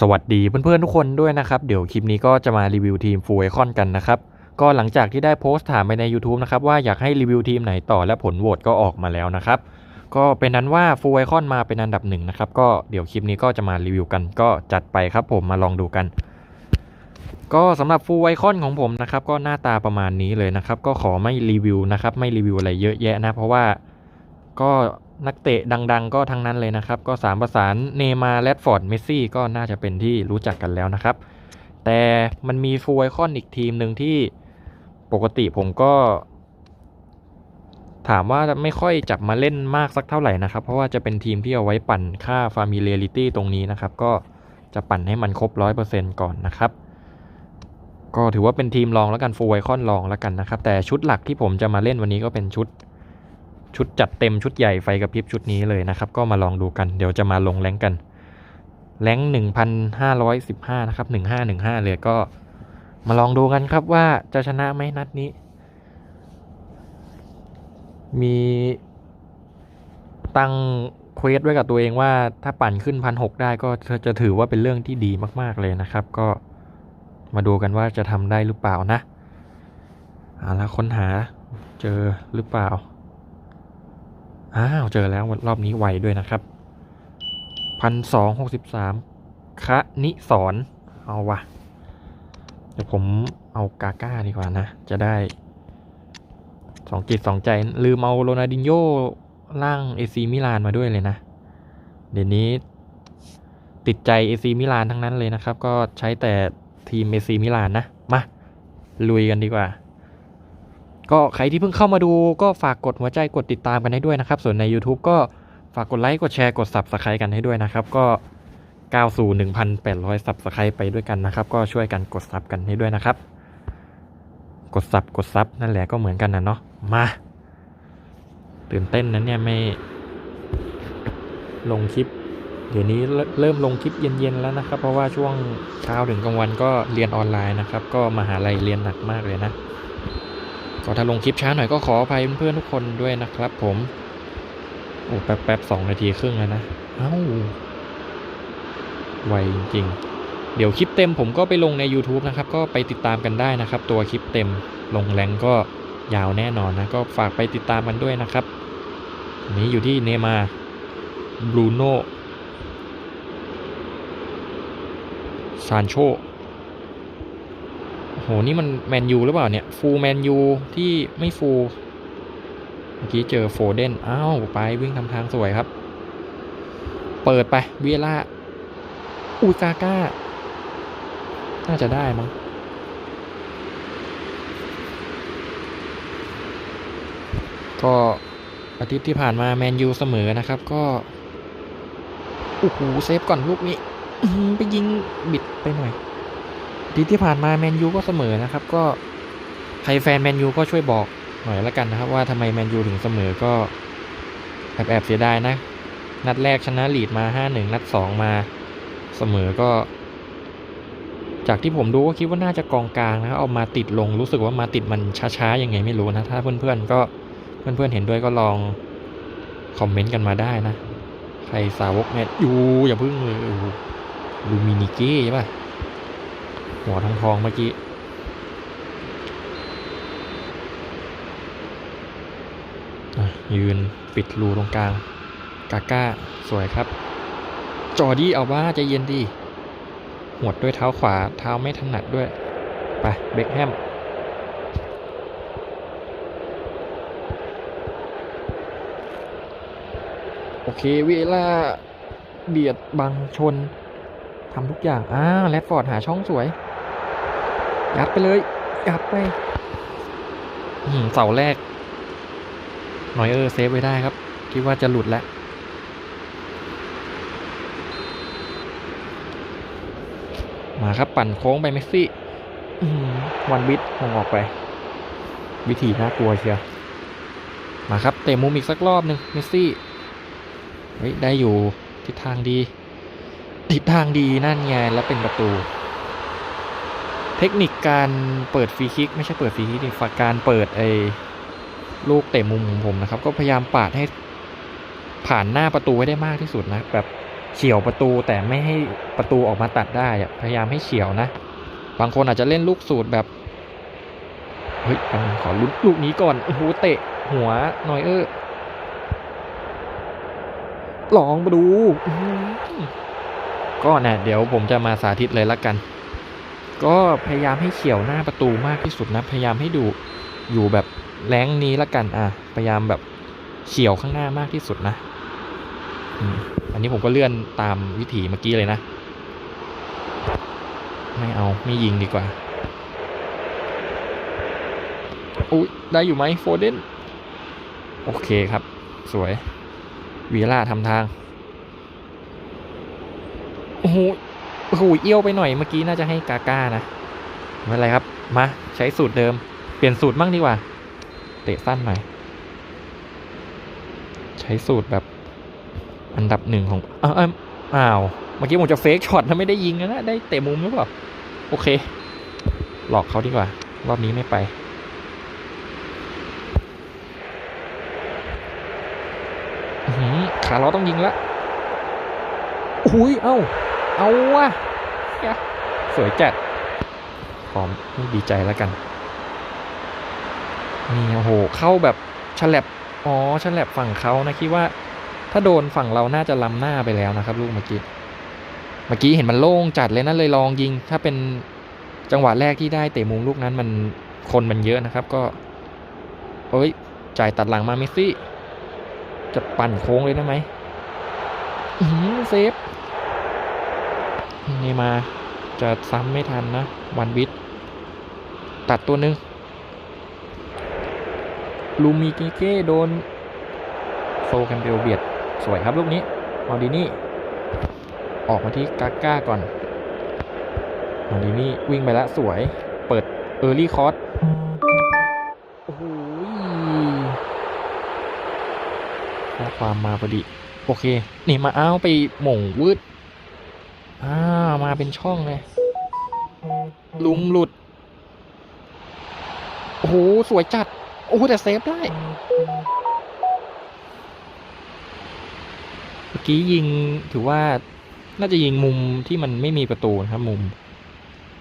สวัสดีเพื่อนๆทุกคนด้วยนะครับ เดี๋ยวคลิปนี้ก็จะมารีวิวทีมฟูไอคอนกันนะครับ ก็หลังจากที่ได้โพสต์ถามไปใน YouTube นะครับว่าอยากให้รีวิวทีมไหนต่อและผลโหวตก็ออกมาแล้วนะครับ ก็เป็นนั้นว่าฟูไอคอนมาเป็นอันดับหนึ่งนะครับ ก็เดี๋ยวคลิปนี้ก็จะมารีวิวกันก็จัดไปครับผมมาลองดูกัน ก็สำหรับฟูไอคอนของผมนะครับก็หน้าตาประมาณนี้เลยนะครับ ก็ขอไม่รีวิวนะครับไม่รีวิวอะไรเยอะแยะนะ เพราะว่าก็ นักเตะดัง ๆ ก็ทั้งนั้นเลยนะครับ ก็สามประสานเนมาร์แรดฟอร์ดเมสซี่ก็น่าจะเป็นที่รู้จักกันแล้วนะครับ แต่มันมีฟูไอคอนอีกทีมหนึ่งที่ปกติผมก็ ถามว่าไม่ค่อยจับมาเล่นมากสักเท่าไหร่นะครับ เพราะว่าจะเป็นทีมที่เอาไว้ปั่นค่า familiarity ตรงนี้นะครับ ก็จะปั่นให้มันครบ 100%ก่อนนะครับก็ถือว่าเป็นทีมรองแล้วกันฟูไอคอนรองแล้วกันนะครับ แต่ชุดหลักที่ผมจะมาเล่นวันนี้ก็เป็นชุด ชุดจัดเต็มชุดใหญ่ไฟกระพริบชุดนี้เลยนะครับ ก็มาลองดูกัน เดี๋ยวจะมาลงแรงกันแรงหนึ่งพันห้าร้อยสิบห้านะครับหนึ่งห้าหนึ่งห้าเลยก็มาลองดูกันครับว่าจะชนะไหมนัดนี้ มีตั้งเควสไว้กับตัวเองว่าถ้าปั่นขึ้นพันหกได้ก็จะถือว่าเป็นเรื่องที่ดีมาก ๆเลยนะครับ ก็มาดูกันว่าจะทำได้หรือเปล่านะเอาละค้นหาเจอหรือเปล่า อ้าวเจอแล้วรอบนี้ไวด้วยนะครับพันสองหกสิบสามคะนิสอนเอาวะเดี๋ยวผมเอากาก้าดีกว่านะ จะได้สองจิตสองใจ ลืมเอาโรนัลดินโญ่ร่างเอซีมิลานมาด้วยเลยนะ เดี๋ยวนี้ติดใจเอซีมิลานทั้งนั้นเลยนะครับ ก็ใช้แต่ทีมเอซีมิลานนะ มา ลุยกันดีกว่า ก็ใครที่เพิ่งเข้ามาดูก็ฝากกดหัวใจกดติดตามกันให้ด้วยนะครับ ส่วนใน YouTube ก็ฝากกดไลค์กดแชร์กด Subscribe กันให้ด้วยนะครับ ก็ก้าวสู่ 1,800 Subscribe ไปด้วยกันนะครับ ก็ช่วยกันกดซับกันให้ด้วยนะครับ กดซับกดซับนั่นแหละก็เหมือนกันนะเนาะมาตื่นเต้นนะเนี่ยไม่ลงคลิป เดี๋ยวนี้เริ่มลงคลิปเย็นๆแล้วนะครับ เพราะว่าช่วงเช้าถึงกลางวันก็เรียนออนไลน์นะครับ ก็มหาลัยเรียนหนักมากเลยนะ ก็ถ้าลงคลิปช้าหน่อยก็ขออภัยเพื่อนๆทุกคนด้วยนะครับผม โอ้แป๊บแป๊บสองนาทีครึ่งแล้วนะ เอ้า ไวจริงๆเดี๋ยวคลิปเต็มผมก็ไปลงใน YouTube นะครับ ก็ไปติดตามกันได้นะครับ ตัวคลิปเต็มลงแรงก็ยาวแน่นอนนะ ก็ฝากไปติดตามกันด้วยนะครับนนี้อยู่ที่เนมาบรูโน่ซานโช โห นี่มันแมนยูหรือเปล่าเนี่ย ฟูลแมนยูที่ไม่ฟูลเมื่อกี้เจอโฟเดนอ้าวไปวิ่งทำทางสวยครับ เปิดไปเวียล่าอูซาก้า น่าจะได้มั้งก็อาทิตย์ที่ผ่านมาแมนยูเสมอนะครับก็โอ้โหเซฟก่อนลูกนี้ไปยิงบิดไปหน่อย ทิตย์ที่ผ่านมาแมนยูก็เสมอนะครับ ก็ใครแฟนแมนยูก็ช่วยบอกหน่อยละกันนะครับ ว่าทำไมแมนยูถึงเสมอก็แอบแอบเสียดายนะ นัดแรกชนะลีดมาห้าหนึ่งนัดสองมาเสมอก็ จากที่ผมดูก็คิดว่าน่าจะกองกลางนะเอามาติดลงรู้สึกว่ามาติดมันช้าๆยังไงไม่รู้นะ ถ้าเพื่อนๆก็เพื่อนๆเห็นด้วยก็ลองคอมเมนต์กันมาได้นะใครสาวกแมนยูอย่าพึ่งเลยลูมินิเก้ใช่ปะ หัวทองทองเมื่อกี้ ยืนปิดรูตรงกลาง กาก้า สวยครับ จอดี้เอาว่าจะเย็นดีหวดด้วยเท้าขวาเท้าไม่ถนัดด้วย ไป เบคแฮมโอเคเวลาเบียดบังชนทำทุกอย่าง อ่า แรดฟอร์ดหาช่องสวย ยัดไปเลยยัดไปเสาแรกหน่อยเออเซฟไว้ได้ครับ คิดว่าจะหลุดแล้วมาครับปั่นโค้งไปเมสซี่วันบิดมองออกไป วิธีน่ากลัวเชียวมาครับเตะมุมอีกสักรอบหนึ่งเมสซี่เฮ้ยได้อยู่ทิศทางดี ทิศทางดีนั่นไงแล้วเป็นประตู เทคนิคการเปิดฟรีคิก ไม่ใช่เปิดฟรีคิกดิฝากการเปิดไอ้ลูกเตะมุมของผมนะครับ ก็พยายามปาดให้ผ่านหน้าประตูให้ได้มากที่สุดนะแบบเฉียวประตูแต่ไม่ให้ประตูออกมาตัดได้พยายามให้เฉียวนะ บางคนอาจจะเล่นลูกสูตรแบบเฮ้ยแป๊บนึงขอลุ้นลูกนี้ก่อนโอ้โหเตะหัวนอยเออร์ลองมาดูก็เนี่ยเดี๋ยวผมจะมาสาธิตเลยละกัน ก็พยายามให้เฉียวหน้าประตูมากที่สุดนะ พยายามให้ดูอยู่แบบแรงนี้ละกันอะ พยายามแบบเฉียวข้างหน้ามากที่สุดนะอันนี้ผมก็เลื่อนตามวิถีเมื่อกี้เลยนะ ไม่เอาไม่ยิงดีกว่าอุ้ยได้อยู่ไหมโฟเดนโอเคครับ สวยวีล่าทำทาง โอ้โห โอ้โหเอี้ยวไปหน่อยเมื่อกี้น่าจะให้กาก้านะไม่เป็นไรครับ มาใช้สูตรเดิม เปลี่ยนสูตรมั่งดีกว่า เตะสั้นหน่อย ใช้สูตรแบบอันดับหนึ่งของอ้าวอ้าวอ้าวเมื่อกี้ผมจะเฟกช็อตนะไม่ได้ยิงนะได้เตะมุมหรือเปล่า โอเค หลอกเขาดีกว่า รอบนี้ไม่ไป ขาเราต้องยิงละอุ้ย เอ้า เอาวะยะสวยจัดพร้อมไม่ดีใจแล้วกันนี่โอ้โหเข้าแบบฉลับอ๋อฉลับฝั่งเขานะคิดว่า ถ้าโดนฝั่งเราน่าจะล้ำหน้าไปแล้วนะครับ ลูกเมื่อกี้เมื่อกี้เห็นมันโล่งจัดเลยนั่นเลยลองยิง ถ้าเป็นจังหวะแรกที่ได้เตะมุมลูกนั้นมันคนมันเยอะนะครับก็เอ้ยจ่ายตัดหลังมาเมสซี่ จะปั่นโค้งเลยได้ไหมเซฟ เนี่มาจะซ้ำไม่ทันนะ วันบิดตัดตัวหนึ่งลูมิกิเก้โดน โซแคมเบลเบียด สวยครับลูกนี้มาดินี่ ออกมาที่กาก้าก่อนมาดินี่วิ่งไปแล้วสวย เปิดเออร์ลี่คอร์สโอ้โหข้อความมาพอดี โอเค นี่มาเอาไปหม่งวืด มาเป็นช่องเลยลุมหลุด โอ้โห สวยจัด โอ้โห แต่เซฟได้ เมื่อกี้ยิงถือว่า น่าจะยิงมุมที่มันไม่มีประตูนะครับมุม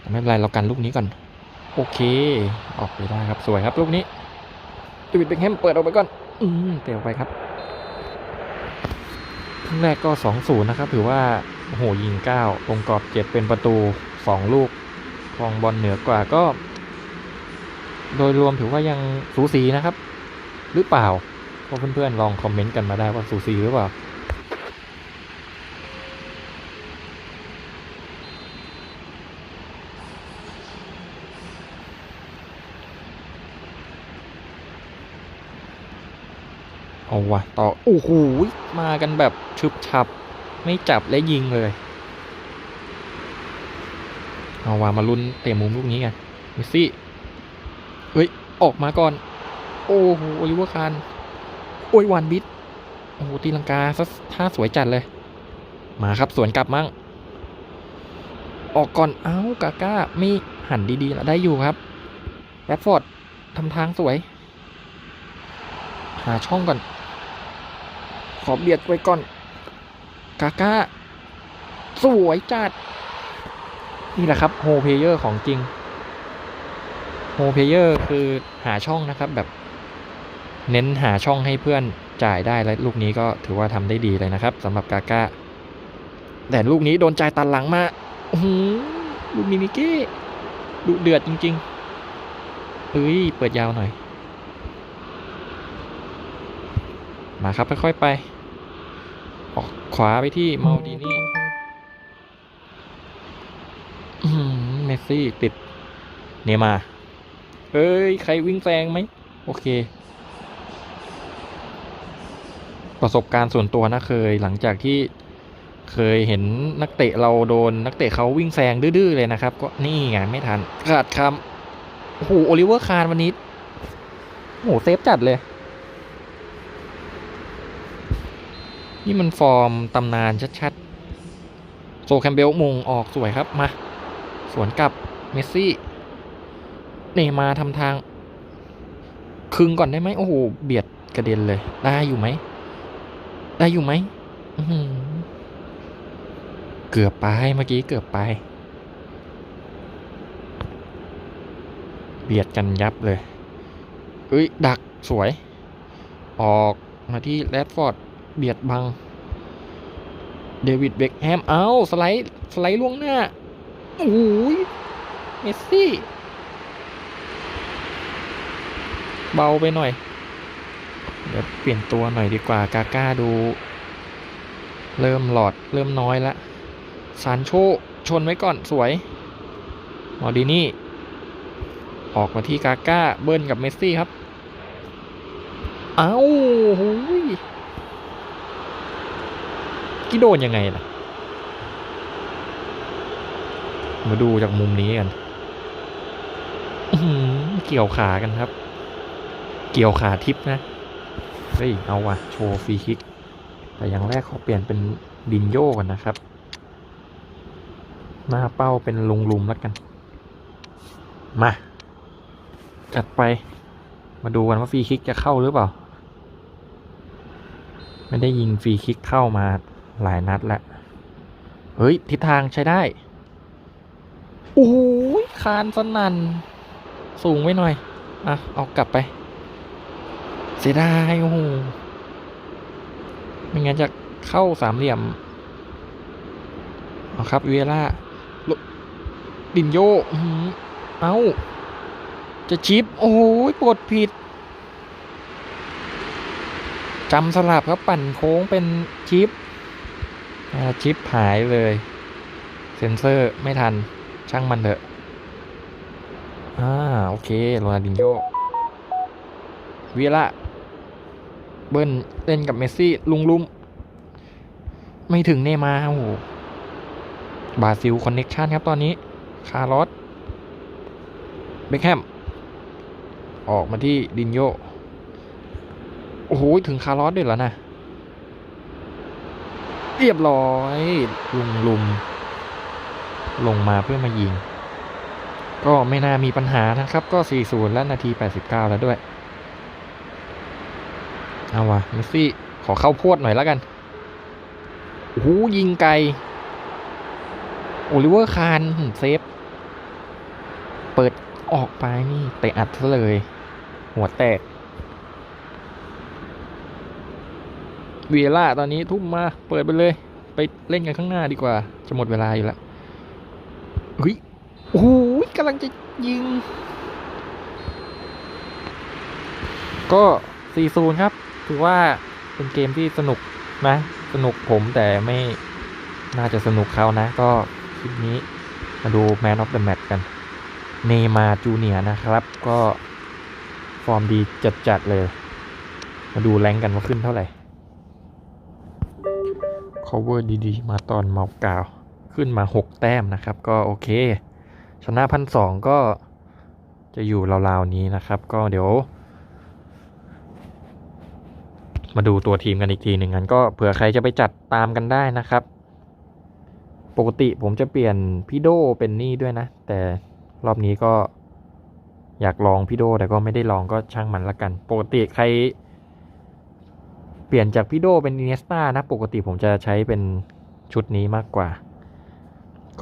แต่ไม่เป็นไรเรากันลูกนี้ก่อน โอเค ออกไปได้ครับ สวยครับลูกนี้ตูวิดเบคแฮมเปิดออกไปก่อน อืมเตะออกไปครับครึ่งแรกก็สองศูนย์นะครับ ถือว่า โอ้โหยิงเก้าตรงกรอบเจ็ดเป็นประตูสองลูกครองบอลเหนือกว่าก็ โดยรวมถือว่ายังสูสีนะครับ หรือเปล่าก็เพื่อนๆลองคอมเมนต์กันมาได้ว่าสูสีหรือเปล่าเอาวะต่อโอ้โหมากันแบบชุบฉับ ไม่จับและยิงเลย เอาวะมาลุ้นเตะมุมลูกนี้ไงมสซี่เฮ้ย ออกมาก่อน โอ้โหโอลิเวอร์คานโอ้ยวันบิดโอ้โหตีลังกาซะท่าสวยจัดเลย มาครับสวนกลับมั่ง ออกก่อนเอ้ากาก้าไม่หันดีๆแล้วได้อยู่ครับแรดฟอร์ดทำทางสวย หาช่องก่อน ขอเบียดไว้ก่อน กาก้าสวยจัด นี่แหละครับโฮเพเยอร์ของจริงโฮเพเยอร์คือหาช่องนะครับแบบ เน้นหาช่องให้เพื่อนจ่ายได้และลูกนี้ก็ถือว่าทำได้ดีเลยนะครับสำหรับกาก้าแต่ลูกนี้โดนจ่ายตันหลังมาโอ้โหลูกมินิเก้ดุเดือดจริงๆเฮ้ยเปิดยาวหน่อย มาครับค่อยๆไป ออกขวาไปที่มาลดินี่เมสซี่ติด เนย์มา เอ้ย ใครวิ่งแซงไหม โอเค ประสบการณ์ส่วนตัวนะเคย หลังจากที่เคยเห็นนักเตะเราโดน นักเตะเขาวิ่งแซงดื้อๆเลยนะครับ ก็นี่ไงไม่ทัน ขาดคำโอ้โหโอลิเวอร์คาร์วันนี้โอ้โหเซฟจัดเลย นี่มันฟอร์มตำนานชัดๆ โซแคมเบลมงออกสวยครับมา สวนกับเมสซี่ เนย์มาทำทาง คึงก่อนได้ไหมโอ้โห เบียดกระเด็นเลย ได้อยู่ไหม ได้อยู่ไหมเกือบไปเมื่อกี้เกือบไป เบียดกันยับเลยเอ้ย ดักสวย ออกมาที่แรดฟอร์ด เบียดบัง เดวิดเบคแฮมเอาสไลด์สไลด์ล่วงหน้าโอ้ยเมสซี่ เบาไปหน่อย เดี๋ยวเปลี่ยนตัวหน่อยดีกว่ากาก้าดู เริ่มหลอดเริ่มน้อยละซานโชชนไว้ก่อนสวยมอดินี่ ออกมาที่กาก้าเบิ้ลกับเมสซี่ครับ เอาโหูย กี่โดนยังไงล่ะ มาดูจากมุมนี้กันเกี่ยวขากันครับ เกี่ยวขาทิพนะ เฮ้ย เอาว่ะ โชว์ฟรีคิก แต่อย่างแรกขอเปลี่ยนเป็นดินโยก่อนนะครับ หน้าเป้าเป็นลุงลุมแล้วกัน มา จัดไป มาดูกันว่าฟรีคิกจะเข้าหรือเปล่า ไม่ได้ยิงฟรีคิกเข้ามา หลายนัดแล้วเฮ้ย ทิศทางใช้ได้ โอ้ยคานสนัน สูงไว้หน่อย อะ เอากลับไป เสียดายโอ้โหไม่งั้นจะเข้าสามเหลี่ยมเอาครับเวล่าดินโยอื้อหือเอาจะชิป โอ้ยปลดผิดจำสลับครับปั่นโค้งเป็นชิป ชิปหายเลย เซนเซอร์ไม่ทัน ช่างมันเถอะ อ่า โอเคโรนัลดินโยวีละ เบิ้ลเล่นกับเมสซี่ ลุงลุมไม่ถึงเนมาโอ้โหบราซิลคอนเน็กชันครับตอนนี้ คาร์ลอสเบคแฮม ออกมาที่ดินโย โอ้โห ถึงคาร์ลอสด้วยแล้วนะ เรียบร้อยลุงลุมลงมาเพื่อมายิง ก็ไม่น่ามีปัญหานะครับ ก็ 4-0 แล้วนาที 89 แล้วด้วย เอาวะเมสซี่ ขอเข้าพวดหน่อยแล้วกันโอ้โหยิงไกล โอลิเวอร์คานเซฟ เปิดออกไปนี่เตะอัดซะเลย หัวแตก เวียล่าตอนนี้ทุ่มมาเปิดไปเลย ไปเล่นกันข้างหน้าดีกว่า จะหมดเวลาอยู่แล้วเฮ้ยโอ้โหกำลังจะยิง ก็4-0ครับ ถือว่าเป็นเกมที่สนุกนะ สนุกผมแต่ไม่น่าจะสนุกเขานะ ก็คลิปนี้มาดู Man of the Match กันเนมาจูเนียนะครับ ก็ฟอร์มดีจัดๆเลย มาดูแรงกันว่าขึ้นเท่าไหร่ cover ดีๆ มาตอนเมากาวขึ้นมา 6 แต้มนะครับ ก็โอเค ชนะพันสองก็จะอยู่ราวๆนี้นะครับ ก็เดี๋ยว มาดูตัวทีมกันอีกทีหนึ่งกันก็เผื่อใครจะไปจัดตามกันได้นะครับ ปกติผมจะเปลี่ยนพี่โดเป็นนี่ด้วยนะ แต่รอบนี้ก็อยากลองพี่โดแต่ก็ไม่ได้ลองก็ช่างมันละกัน ปกติใคร เปลี่ยนจากพี่โดเป็นอินเนสตานะ ปกติผมจะใช้เป็นชุดนี้มากกว่า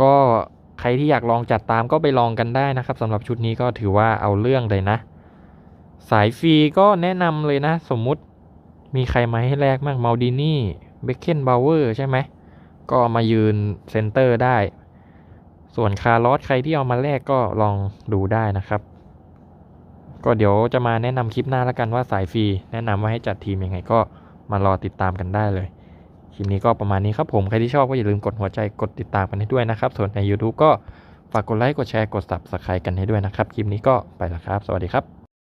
ก็ใครที่อยากลองจัดตามก็ไปลองกันได้นะครับสำหรับชุดนี้ก็ถือว่าเอาเรื่องเลยนะ สายฟรีก็แนะนำเลยนะ สมมุติมีใครมาให้แลกมากมาดินี่เบคเคนบาวเวอร์ใช่ไหม ก็มายืนเซนเตอร์ได้ ส่วนคาร์ลอสใครที่เอามาแลกก็ลองดูได้นะครับ ก็เดี๋ยวจะมาแนะนำคลิปหน้าแล้วกันว่าสายฟรีแนะนำว่าให้จัดทีมยังไงก็ มารอติดตามกันได้เลยคลิปนี้ก็ประมาณนี้ครับผม ใครที่ชอบก็อย่าลืมกดหัวใจกดติดตามกันให้ด้วยนะครับ ส่วนใน YouTube ก็ฝากกดไลค์กดแชร์กด Subscribe กันให้ด้วยนะครับ คลิปนี้ก็ไปแล้วครับ สวัสดีครับ